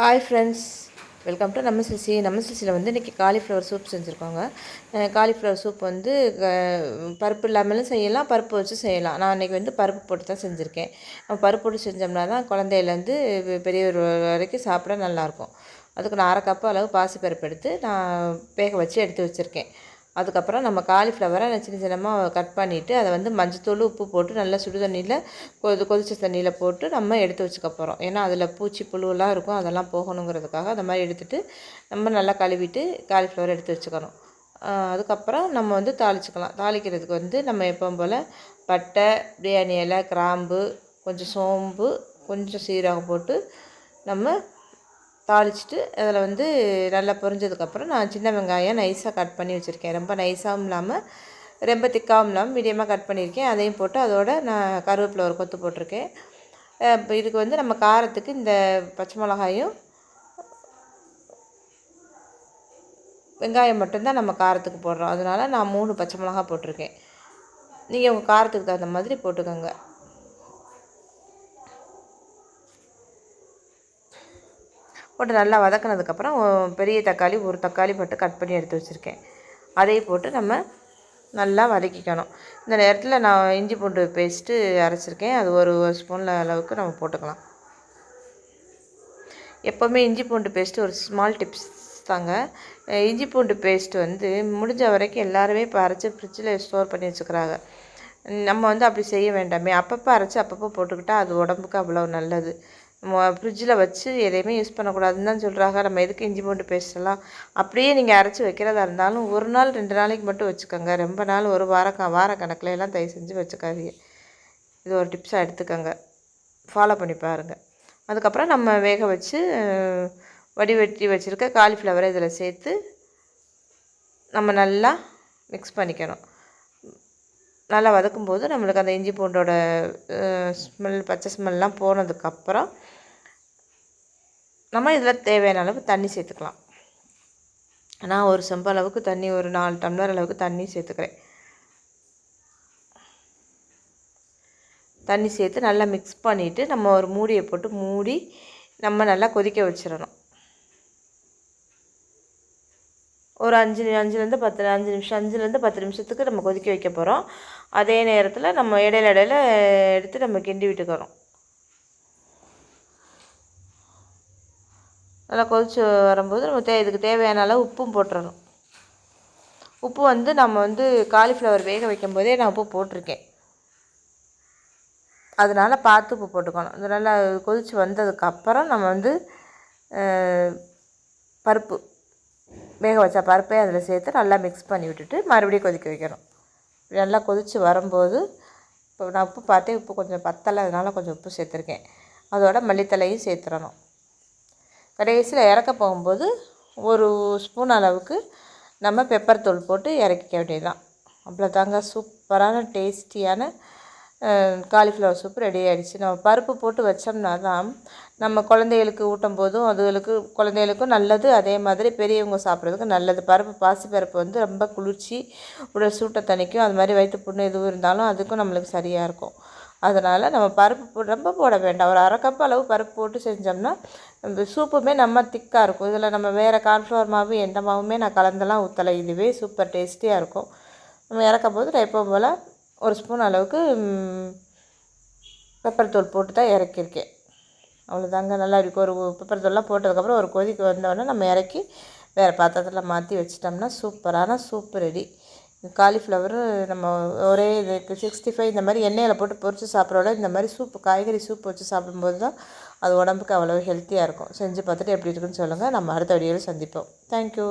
Hi friends welcome to நம்ம CC நம்ம சிசியில் வந்து இன்றைக்கி காலிஃப்ளவர் சூப் செஞ்சுருக்கோங்க. காலிஃப்ளவர் சூப் வந்து பருப்பு இல்லாமலும் செய்யலாம் பருப்பு வச்சு செய்யலாம். நான் இன்றைக்கி வந்து பருப்பு போட்டு தான் செஞ்சுருக்கேன். பருப்பு போட்டு செஞ்சோம்னா தான் குழந்தையிலேருந்து பெரியவர் வரைக்கும் சாப்பிட நல்லாயிருக்கும் அதுக்கு நான் அரை கப்பு அளவு பாசிப்பருப்பு எடுத்து நான் வேக வச்சு எடுத்து வச்சுருக்கேன். அதுக்கப்புறம் நம்ம காலிஃப்ளவரை நான் சின்ன சின்னமாக கட் பண்ணிவிட்டு அதை வந்து மஞ்சத்தூள் உப்பு போட்டு நல்லா சுடு தண்ணியில் கொதி கொதிச்ச தண்ணியில் போட்டு நம்ம எடுத்து வச்சுக்க போகிறோம் ஏன்னா அதில் பூச்சி புழுவெல்லாம் இருக்கும். அதெல்லாம் போகணுங்கிறதுக்காக அந்த மாதிரி எடுத்துகிட்டு நம்ம நல்லா கழுவிட்டு காலிஃப்ளவர் எடுத்து வச்சுக்கணும். அதுக்கப்புறம் நம்ம வந்து தாளிச்சிக்கலாம். தாளிக்கிறதுக்கு வந்து நம்ம எப்பவும் போல் பட்டை பிரியாணி இலை கிராம்பு கொஞ்சம் சோம்பு கொஞ்சம் சீரகம் போட்டு நம்ம தாளிச்சிட்டு அதில் வந்து நல்லா பொரிஞ்சதுக்கப்புறம் நான் சின்ன வெங்காயம் நைஸாக கட் பண்ணி வச்சுருக்கேன். ரொம்ப நைஸாகவும் இல்லாமல் ரொம்ப திக்காகவும் இல்லாமல் மீடியமாக கட் பண்ணியிருக்கேன். அதையும் போட்டு அதோட நான் கருவேப்பிலை ஒரு கொத்து போட்டிருக்கேன். இப்போ இதுக்கு வந்து நம்ம காரத்துக்கு இந்த பச்சை மிளகாயும் வெங்காயம் மட்டும்தான் நம்ம காரத்துக்கு போடுறோம். அதனால் நான் மூணு பச்சை மிளகா போட்டிருக்கேன். நீங்கள் உங்கள் காரத்துக்கு தகுந்த மாதிரி போட்டுக்கோங்க. போட்டு நல்லா வதக்கினதுக்கப்புறம் பெரிய தக்காளி ஒரு தக்காளி போட்டு கட் பண்ணி எடுத்து வச்சுருக்கேன். அதையும் போட்டு நம்ம நல்லா வதக்கிக்கணும். இந்த நேரத்தில் நான் இஞ்சி பூண்டு பேஸ்ட்டு அரைச்சிருக்கேன். அது ஒரு ஒரு ஸ்பூனில் அளவுக்கு நம்ம போட்டுக்கலாம். எப்போவுமே இஞ்சி பூண்டு பேஸ்ட்டு ஒரு ஸ்மால் டிப்ஸ் தாங்க. இஞ்சி பூண்டு பேஸ்ட்டு வந்து முடிஞ்ச வரைக்கும் எல்லாருமே இப்போ அரைச்சி ஃப்ரிட்ஜில் ஸ்டோர் பண்ணி வச்சுக்கிறாங்க. நம்ம வந்து அப்படி செய்ய வேண்டாமே. அப்பப்போ அரைச்சி அப்பப்போ போட்டுக்கிட்டால் அது உடம்புக்கு அவ்வளோ நல்லது. ஃப்ரிட்ஜில் வச்சு எதையுமே யூஸ் பண்ணக்கூடாதுன்னு தான் சொல்கிறாங்க நம்ம எதுக்கு இஞ்சி பூண்டு பேசலாம் அப்படியே நீங்கள் அரைச்சி வைக்கிறதா இருந்தாலும் ஒரு நாள் ரெண்டு நாளைக்கு மட்டும் வச்சுக்கோங்க. ரொம்ப நாள் ஒரு வார வார கணக்கில் எல்லாம் தயவு செஞ்சு வச்சுக்காதீங்க. இது ஒரு டிப்ஸாக எடுத்துக்கோங்க. ஃபாலோ பண்ணி பாருங்கள் அதுக்கப்புறம் நம்ம வேக வச்சு வடிவெட்டி வச்சுருக்க காலிஃப்ளவரை இதில் சேர்த்து நம்ம நல்லா மிக்ஸ் பண்ணிக்கணும். நல்லா வதக்கும்போது நம்மளுக்கு அந்த இஞ்சி பூண்டோட ஸ்மெல் பச்சை ஸ்மெல்லாம் போனதுக்கப்புறம் நம்ம இதில் தேவையான அளவு தண்ணி சேர்த்துக்கலாம். நான் ஒரு செம்பு அளவுக்கு தண்ணி ஒரு நாலு டம்ளர் அளவுக்கு தண்ணி சேர்த்துக்கிறேன். தண்ணி சேர்த்து நல்லா மிக்ஸ் பண்ணிவிட்டு நம்ம ஒரு மூடியை போட்டு மூடி நம்ம நல்லா கொதிக்க வச்சிடணும். ஒரு அஞ்சு அஞ்சுலேருந்து பத்து அஞ்சு நிமிஷம் அஞ்சுலேருந்து பத்து நிமிஷத்துக்கு நம்ம கொதிக்க வைக்க போகிறோம் அதே நேரத்தில் நம்ம இடையில இடையில எடுத்து நம்ம கிண்டி விட்டுக்கிறோம். நல்லா கொதிச்சு வரும்போது நம்ம தே இதுக்கு தேவையான அளவு உப்பும் போட்டுறணும். உப்பு வந்து நம்ம வந்து காலிஃப்ளவர் வேக வைக்கும் போதே நான் உப்பு போட்டிருக்கேன். அதனால் பார்த்து உப்பு போட்டுக்கணும். இது நல்லா கொதித்து வந்ததுக்கப்புறம் நம்ம வந்து பருப்பு. வேக வச்ச பருப்பை அதில் சேர்த்து நல்லா மிக்ஸ் பண்ணி விட்டுட்டு மறுபடியும் கொதிக்க வைக்கணும். நல்லா கொதித்து வரும்போது இப்போ நான் உப்பு பார்த்தே உப்பு கொஞ்சம் பத்தலை அதனால் கொஞ்சம் உப்பு சேர்த்துருக்கேன். அதோட மல்லித்தலையும் சேர்த்துடணும். கடைசியில் இறக்க போகும்போது ஒரு ஸ்பூன் அளவுக்கு நம்ம பெப்பர் தூள் போட்டு இறக்கிக்க வேண்டியதுதான். அவ்வளோ தாங்க சூப்பரான டேஸ்டியான காலிஃப்ளவர் சூப் ரெடி ஆகிடுச்சு நம்ம பருப்பு போட்டு வச்சோம்னா தான் நம்ம குழந்தைகளுக்கு ஊட்டும் போதும் அதுகளுக்கு குழந்தைகளுக்கும் நல்லது. அதே மாதிரி பெரியவங்க சாப்பிட்றதுக்கு நல்லது. பருப்பு பாசி பருப்பு வந்து ரொம்ப குளிர்ச்சி உடல் சூட்டை தணிக்கும். அது மாதிரி வயிற்று புண்ணு எதுவும் இருந்தாலும் அதுக்கும் நம்மளுக்கு சரியாக இருக்கும். அதனால் நம்ம பருப்பு ரொம்ப போட வேண்டாம். ஒரு அரை கப் அளவு பருப்பு போட்டு செஞ்சோம்னா இந்த சூப்புமே நம்ம திக்காக இருக்கும். இதில் நம்ம வேறு கார்ன்ஃப்ளவர் மாவு எந்த மாவுமே நான் கலந்தெல்லாம் ஊற்றலை இதுவே சூப்பர் டேஸ்டியாக இருக்கும். நம்ம இறக்கும் போது நான் எப்போ போல் ஒரு ஸ்பூன் அளவுக்கு பெப்பர் தூள் போட்டு தான் இறக்கியிருக்கேன். அவ்வளோதாங்க நல்லா இருக்கும். ஒரு பெப்பர் தூள்லாம் போட்டதுக்கப்புறம் ஒரு கொதிக்கு வந்தோடனே நம்ம இறக்கி வேறு பாத்திரத்தில் மாற்றி வச்சிட்டோம்னா சூப்பரான சூப் ரெடி காலிஃப்ளவரு நம்ம ஒரே இதுக்கு சிக்ஸ்டி ஃபைவ் இந்த மாதிரி எண்ணெயில் போட்டு பொறிச்சு சாப்பிட்றோட இந்த மாதிரி சூப்பு காய்கறி சூப் வச்சு சாப்பிடும்போது தான் அது உடம்புக்கு அவ்வளோ ஹெல்த்தியாக இருக்கும். செஞ்சு பார்த்துட்டு எப்படி இருக்குன்னு சொல்லுங்கள் நம்ம அடுத்த வீடியோவில் சந்திப்போம். தேங்க்யூ